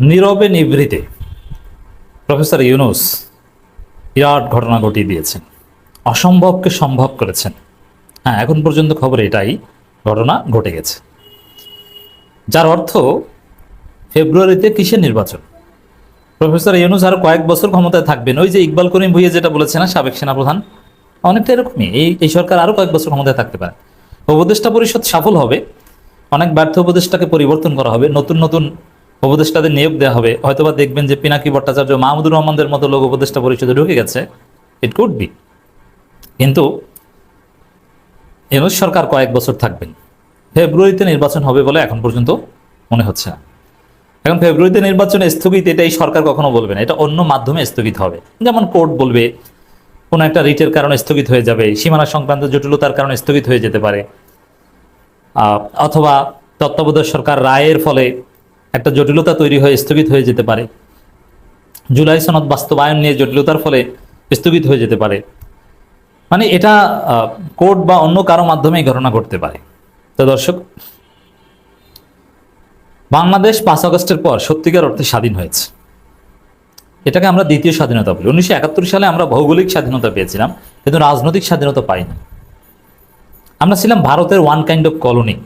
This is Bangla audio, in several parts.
নীরবে নিভৃতে। প্রফেসর ইউনুস বিরাট ঘটনা ঘটিয়ে দিয়েছেন। অসম্ভবকে সম্ভব করেছেন। হ্যাঁ এখন পর্যন্ত খবর এটাই ঘটনা ঘটে গেছে। যার অর্থ, ফেব্রুয়ারিতে কিসের নির্বাচন? প্রফেসর ইউনুস আর কয়েক বছর ক্ষমতায় থাকবেন। ওই যে ইকবাল করিম ভুইয়া যেটা বলেছে না, সাবেক সেনাপ্রধান, অনেকটা এরকমই। এই এই সরকার আরও কয়েক বছর ক্ষমতায় থাকতে পারে। উপদেষ্টা পরিষদ সফল হবে, অনেক ব্যর্থ উপদেষ্টাকে পরিবর্তন করা হবে, নতুন নতুন উপদেষ্টাদের নিয়োগ দেওয়া হবে। হয়তোবা দেখবেন যে পিনাকি ভট্টাচার্য মাহমুদুর রহমানদের মতো লোক উপদেষ্টা পরিষদে ঢুকে গেছে। ইট কুড বি কিন্তু এনুস সরকার কয়েক বছর থাকবেন। ফেব্রুয়ারিতে নির্বাচন হবে বলে এখন পর্যন্ত মনে হচ্ছে। না এখন ফেব্রুয়ারিতে নির্বাচন স্থগিত এটা এই সরকার কখনো বলবে না। এটা অন্য মাধ্যমে স্থগিত হবে। যেমন কোর্ট বলবে, কোনো একটা রিটের কারণে স্থগিত হয়ে যাবে, সীমানা সংক্রান্ত জটিলতার কারণে স্থগিত হয়ে যেতে পারে। অথবা তত্ত্বাবধায়ক সরকার রায়ের ফলে একটা জটিলতা তৈরি হয়ে স্থগিত হয়ে যেতে পারে। জুলাই সনদ বাস্তবায়ন নিয়ে জটিলতার ফলে স্থগিত হয়ে যেতে পারে। মানে এটা কোর্ট বা অন্য কারও মাধ্যমে ঘটনা ঘটতে পারে। তো দর্শক, বাংলাদেশ পাঁচ আগস্টের পর সত্যিকার অর্থে স্বাধীন হয়েছে। এটাকে আমরা দ্বিতীয় স্বাধীনতা বলি। উনিশশো একাত্তর সালে আমরা ভৌগোলিক স্বাধীনতা পেয়েছিলাম, কিন্তু রাজনৈতিক স্বাধীনতা পাইনি। আমরা ছিলাম ভারতের ওয়ান কাইন্ড অফ কলোনি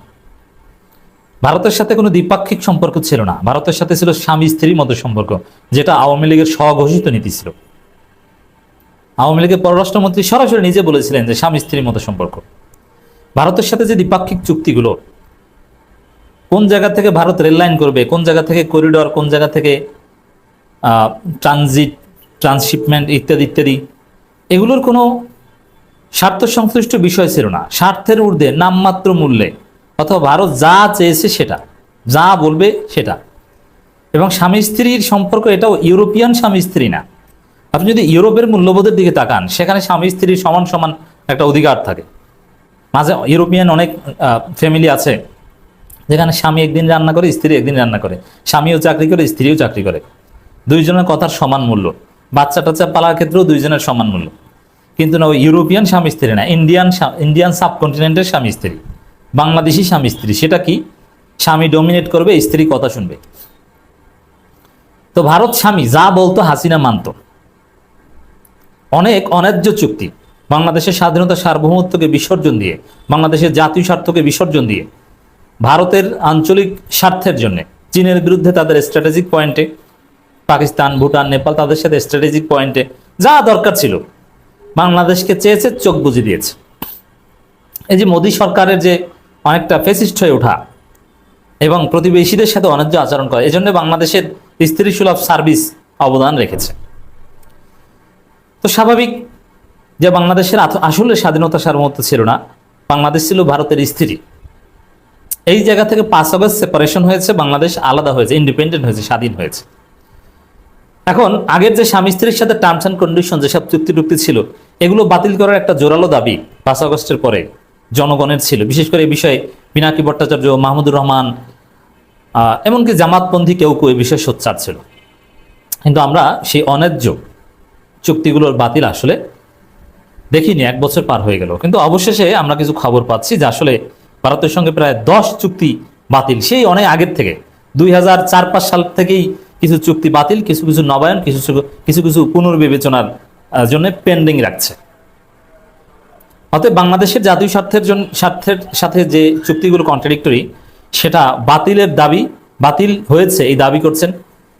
ভারতের সাথে কোনো দ্বিপাক্ষিক সম্পর্ক ছিল না। ভারতের সাথে ছিল স্বামী স্ত্রীর মতো সম্পর্ক, যেটা আওয়ামী লীগের স্বঘোষিত নীতি ছিল। আওয়ামী লীগের পররাষ্ট্রমন্ত্রী সরাসরি নিজে বলেছিলেন যে স্বামী স্ত্রীর মতো সম্পর্ক। ভারতের সাথে যে দ্বিপাক্ষিক চুক্তিগুলো, কোন জায়গা থেকে ভারত রেল লাইন করবে, কোন জায়গা থেকে করিডর, কোন জায়গা থেকে ট্রানজিট, ট্রান্সশিপমেন্ট ইত্যাদি ইত্যাদি, এগুলোর কোনো স্বার্থ সংশ্লিষ্ট বিষয় ছিল না। স্বার্থের ঊর্ধ্বে নামমাত্র মূল্যে অথবা ভারত যা চেয়েছে সেটা, যা বলবে সেটা। এবং স্বামী স্ত্রীর সম্পর্ক এটাও ইউরোপিয়ান স্বামী স্ত্রী না। আপনি যদি ইউরোপের মূল্যবোধের দিকে তাকান, সেখানে স্বামী স্ত্রীর সমান সমান একটা অধিকার থাকে। মাঝে ইউরোপিয়ান অনেক ফ্যামিলি আছে, যেখানে স্বামী একদিন রান্না করে, স্ত্রী একদিন রান্না করে। স্বামীও চাকরি করে, স্ত্রীও চাকরি করে। দুইজনের কথার সমান মূল্য। বাচ্চা টাচ্চা পালার ক্ষেত্রেও দুইজনের সমান মূল্য। কিন্তু না ইউরোপিয়ান স্বামী স্ত্রী না, ইন্ডিয়ান ইন্ডিয়ান সাবকন্টিনেন্টের স্বামী স্ত্রী। বাংলাদেশি স্বামী স্ত্রী, সেটা কি? স্বামী ডমিনেট করবে, স্ত্রী কথা শুনবে। তো ভারত স্বামী, যা বলতো হাসিনা মানত। অনেক অন্যায্য চুক্তি। বাংলাদেশের স্বাধীনতা সার্বভৌমত্বকে বিসর্জন দিয়ে, বাংলাদেশের জাতীয় স্বার্থকে বিসর্জন দিয়ে, ভারতের আঞ্চলিক স্বার্থের জন্য। চীনের বিরুদ্ধে তাদের স্ট্র্যাটেজিক পয়েন্টে পাকিস্তান, ভুটান, নেপাল তাদের সাথে স্ট্র্যাটেজিক পয়েন্টে যা দরকার ছিল, বাংলাদেশকে চেয়েছে চোখ বুঝে দিয়েছে। এই যে মোদী সরকারের যে অনেকটা ফেসিস্ট হয়ে ওঠা এবং প্রতিবেশীদের সাথে অন্যায্য আচরণ করে। এজন্য বাংলাদেশের স্ত্রী সুলভ সার্ভিস অবদান রেখেছে। তো স্বাভাবিক যে বাংলাদেশের আসলে স্বাধীনতা সার্বভৌমত্ব ছিল না, বাংলাদেশ ছিল ভারতের স্ত্রী। এই জায়গা থেকে পাঁচ আগস্ট সেপারেশন হয়েছে, বাংলাদেশ আলাদা হয়েছে ইন্ডিপেন্ডেন্ট হয়েছে, স্বাধীন হয়েছে। এখন আগের যে স্বামী স্ত্রীর সাথে টার্মস অ্যান্ড কন্ডিশন যেসব চুক্তি টুক্তি ছিল, এগুলো বাতিল করার একটা জোরালো দাবি পাঁচ আগস্টের পরে। জনগণের ছিল। বিশেষ করে এই বিষয়ে পিনাকি ভট্টাচার্য, মাহমুদুর রহমান এমনকি জামাতপন্থী কেউ কেউ এই বিষয়ে সোচ্চার ছিল। কিন্তু আমরা সেই অন্যায্য চুক্তিগুলোর বাতিল আসলে দেখিনি, এক বছর পার হয়ে গেল। কিন্তু অবশেষে আমরা কিছু খবর পাচ্ছি যে আসলে ভারতের সঙ্গে প্রায় দশ চুক্তি বাতিল। সেই অনেক আগের থেকে, দুই হাজার চার পাঁচ সাল থেকেই কিছু চুক্তি বাতিল, কিছু কিছু নবায়ন, কিছু কিছু- কিছু পুনর্বিবেচনার জন্য পেন্ডিং রাখছে। অতএব বাংলাদেশের জাতীয় স্বার্থের জন্য স্বার্থের সাথে যে চুক্তিগুলো কন্ট্রাডিক্টরি সেটা বাতিলের দাবি, বাতিল হয়েছে, এই দাবি করছেন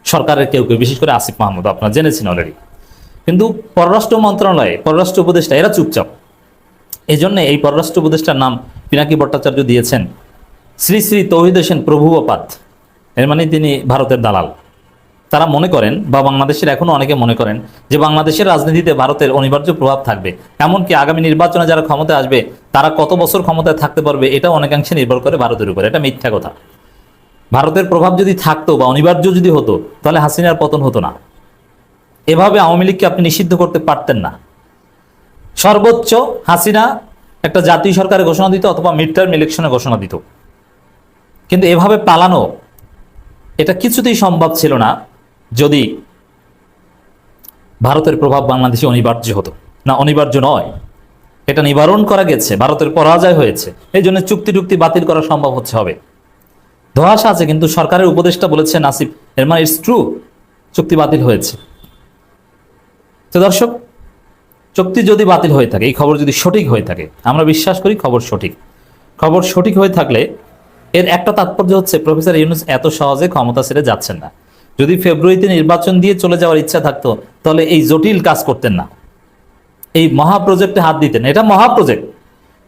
সরকারের কেউ কেউ, বিশেষ করে আসিফ মাহমুদ, আপনারা জেনেছেন অলরেডি কিন্তু পররাষ্ট্র মন্ত্রণালয়ে, পররাষ্ট্র উপদেষ্টা, এরা চুপচাপ। এই জন্য এই পররাষ্ট্র উপদেষ্টার নাম পিনাকি ভট্টাচার্য দিয়েছেন শ্রী শ্রী তৌহিদ হোসেন প্রভুবপাত এর মানে তিনি ভারতের দালাল। তারা মনে করেন বা বাংলাদেশের এখনও অনেকে মনে করেন যে বাংলাদেশের রাজনীতিতে ভারতের অনিবার্য প্রভাব থাকবে। এমনকি আগামী নির্বাচনে যারা ক্ষমতায় আসবে, তারা কত বছর ক্ষমতায় থাকতে পারবে এটা অনেকাংশে নির্ভর করে ভারতের উপর। এটা মিথ্যা কথা। ভারতের প্রভাব যদি থাকতো বা অনিবার্য যদি হতো, তাহলে হাসিনার পতন হতো না। এভাবে আওয়ামী লীগকে আপনি নিষিদ্ধ করতে পারতেন না। সর্বোচ্চ হাসিনা একটা জাতীয় সরকারের ঘোষণা দিত অথবা মিড টার্ম ইলেকশনের ঘোষণা দিত। কিন্তু এভাবে পালানো, এটা কিছুতেই সম্ভব ছিল না। যদি ভারতের প্রভাব বাংলাদেশে অনিবার্য হতো। না, অনিবার্য নয়। এটা নিবারণ করা গেছে, ভারতের পরাজয় হয়েছে। এই জন্য চুক্তি টুক্তি বাতিল করা সম্ভব হচ্ছে, হবে। ধোয়াশা আছে, কিন্তু সরকারের উপদেষ্টা বলেছে আসিফ এর মানে ইটস ট্রু চুক্তি বাতিল হয়েছে। তো দর্শক, চুক্তি যদি বাতিল হয়ে থাকে, এই খবর যদি সঠিক হয়ে থাকে, আমরা বিশ্বাস করি খবর সঠিক। খবর সঠিক হয়ে থাকলে এর একটা তাৎপর্য হচ্ছে, প্রফেসর ইউনুস এত সহজে ক্ষমতা ছেড়ে যাচ্ছেন না। যদি ফেব্রুয়ারিতে নির্বাচন দিয়ে চলে যাওয়ার ইচ্ছা থাকতো, তাহলে এই জটিল কাজ করতেন না। এই মহা প্রজেক্টে হাত দিতেন। এটা মহা প্রজেক্ট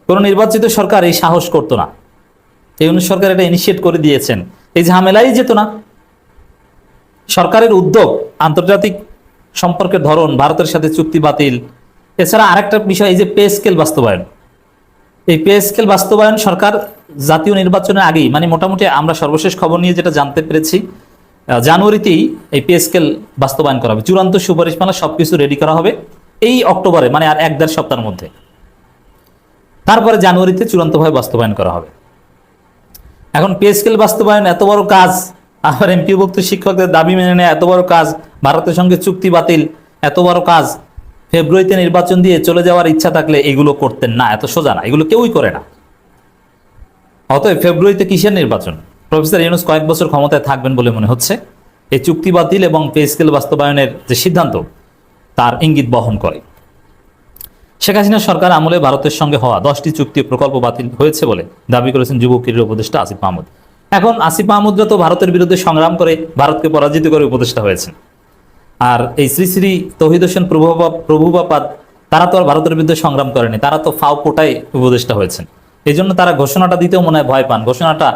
কোনো নির্বাচিত সরকার এই সাহস করতো না। এই ইউনুস সরকার এটা ইনিশিয়েট করে দিয়েছেন। এই ঝামেলাই যেত না। সরকারের উদ্যোগ, আন্তর্জাতিক সম্পর্কের ধরন, ভারতের সাথে চুক্তি বাতিল। এছাড়া আরেকটা বিষয়, এই যে পে স্কেল বাস্তবায়ন। এই পে স্কেল বাস্তবায়ন সরকার জাতীয় নির্বাচনের আগেই মানে মোটামুটি আমরা সর্বশেষ খবর নিয়ে যেটা জানতে পেরেছি জানুয়ারিতেই এই পে স্কেল বাস্তবায়ন করা হবে। চূড়ান্ত সুপারিশ সুপারিশমালা সবকিছু রেডি করা হবে এই অক্টোবরে মানে আর এক দেড় সপ্তাহের মধ্যে। তারপরে জানুয়ারিতে চূড়ান্তভাবে বাস্তবায়ন করা হবে। এখন পে স্কেল বাস্তবায়ন এত বড় কাজ, আবার এমপিভুক্ত শিক্ষকদের দাবি মেনে নেয় এত বড় কাজ, ভারতের সঙ্গে চুক্তি বাতিল এত বড় কাজ, ফেব্রুয়ারিতে নির্বাচন দিয়ে চলে যাওয়ার ইচ্ছা থাকলে এগুলো করতেন না, এত সোজা না, এগুলো কেউই করে না। অতএব ফেব্রুয়ারিতে কিসের নির্বাচন? প্রফেসর ইউনুস কয়েক বছর ক্ষমতায় থাকবেন বলে মনে হচ্ছে। এই চুক্তি বাতিল এবং পে স্কেল বাস্তবায়নের যে সিদ্ধান্ত, তার ইঙ্গিত বহন করে। শেখ হাসিনা সরকার আমলে ভারতের সঙ্গে হওয়া দশটি চুক্তি প্রকল্প বাতিল হয়েছে বলে দাবি করেছেন যুব উপদেষ্টা আসিফ মাহমুদ। এখন আসিফ মাহমুদরা তো ভারতের বিরুদ্ধে সংগ্রাম করে ভারতকে পরাজিত করে উপদেষ্টা হয়েছেন। আর এই শ্রী শ্রী তহিদ হোসেন প্রভুবা প্রভুবাপাদ তারা তো আর ভারতের বিরুদ্ধে সংগ্রাম করেনি, তারা তো ফাও কোটায় উপদেষ্টা হয়েছেন। এই জন্য তারা ঘোষণাটা দিতেও মনে হয় ভয় পান। ঘোষণাটা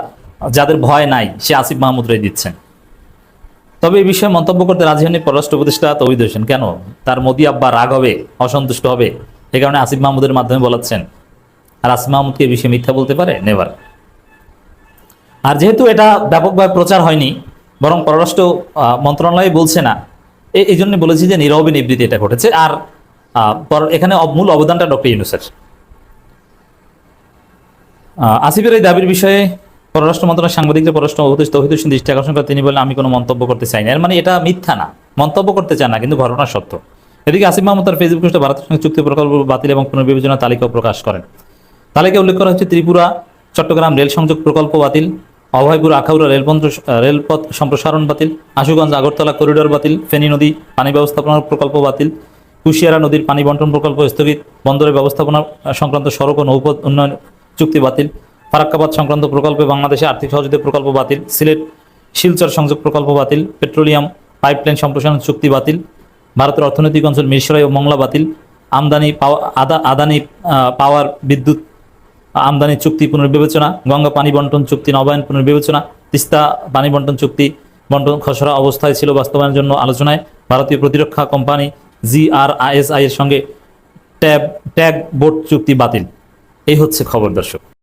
যাদের ভয় নাই, সে আসিফ মাহমুদরাই দিচ্ছেন। তবে এই বিষয়ে মন্তব্য করতে রাজি হয়নি পররাষ্ট্র উপদেষ্টা তৌহিদ হোসেন। কেন? তার মোদি আব্বা রাগ হবে, অসন্তুষ্ট হবে। এই কারণে আসিফ মাহমুদের মাধ্যমে বলাচ্ছেন আর আসিফ মাহমুদকে এই বিষয়ে মিথ্যা বলতে পারে? নেভার। আর যেহেতু এটা ব্যাপকভাবে প্রচার হয়নি, বরং পররাষ্ট্র মন্ত্রণালয় বলছে না, এ- এই জন্য বলেছি যে নীরবে নিবৃত্তি এটা ঘটেছে। আর এখানে মূল অবদানটা ডক্টর ইউনুসের। আসিফের এই দাবির বিষয়ে পররাষ্ট্র মন্ত্রণালয়ের সাংবাদিকদের পররাষ্ট্র তৌহিদ হোসেন দৃষ্টি আকর্ষণ করে, তিনি বলেন আমি কোনো মন্তব্য করতে চাই না। এর মানে এটা মিথ্যা না। মন্তব্য করতে চান না, কিন্তু ঘটনা সত্য। এদিকে আসিফ মাহমুদ তার ফেসবুক পোস্টে ভারতের সঙ্গে চুক্তি প্রকল্প বাতিল এবং পুনর্বিবেচনা তালিকাও প্রকাশ করেন। তালিকায় উল্লেখ করা হচ্ছে ত্রিপুরা, চট্টগ্রাম রেল সংযোগ প্রকল্প বাতিল, অভয়পুর, আখাউড়া রেলপথ রেলপথ সম্প্রসারণ বাতিল, আশুগঞ্জ, আগরতলা করিডোর বাতিল, ফেনী নদী পানি ব্যবস্থাপনা প্রকল্প বাতিল, কুশিয়ারা নদীর পানি বন্টন প্রকল্প স্থগিত, বন্দরের ব্যবস্থাপনা সংক্রান্ত সড়ক ও নৌপথ উন্নয়ন চুক্তি বাতিল ফারাক্কাবাদ সংক্রান্ত প্রকল্পে বাংলাদেশে আর্থিক সহযোগিতা প্রকল্প বাতিল, সিলেট শিলচর সংযোগ প্রকল্প বাতিল, পেট্রোলিয়াম পাইপলাইন সম্প্রসারণ চুক্তি বাতিল, ভারতের অর্থনৈতিক অঞ্চল মিরসরাই ও মংলা বাতিল, আমদানি আদা, আদানি পাওয়ার বিদ্যুৎ, আমদানি চুক্তি পুনর্বিবেচনা, গঙ্গা পানি বন্টন চুক্তি, নবায়ন পুনর্বিবেচনা, তিস্তা পানি বন্টন চুক্তি, বন্টন খসড়া অবস্থায় ছিল বাস্তবায়নের জন্য আলোচনায় ভারতীয় প্রতিরক্ষা কোম্পানি জিআরআইএসআই এর সঙ্গে ট্যাব, ট্যাগ বোর্ড চুক্তি বাতিল। এই হচ্ছে খবর, দর্শক।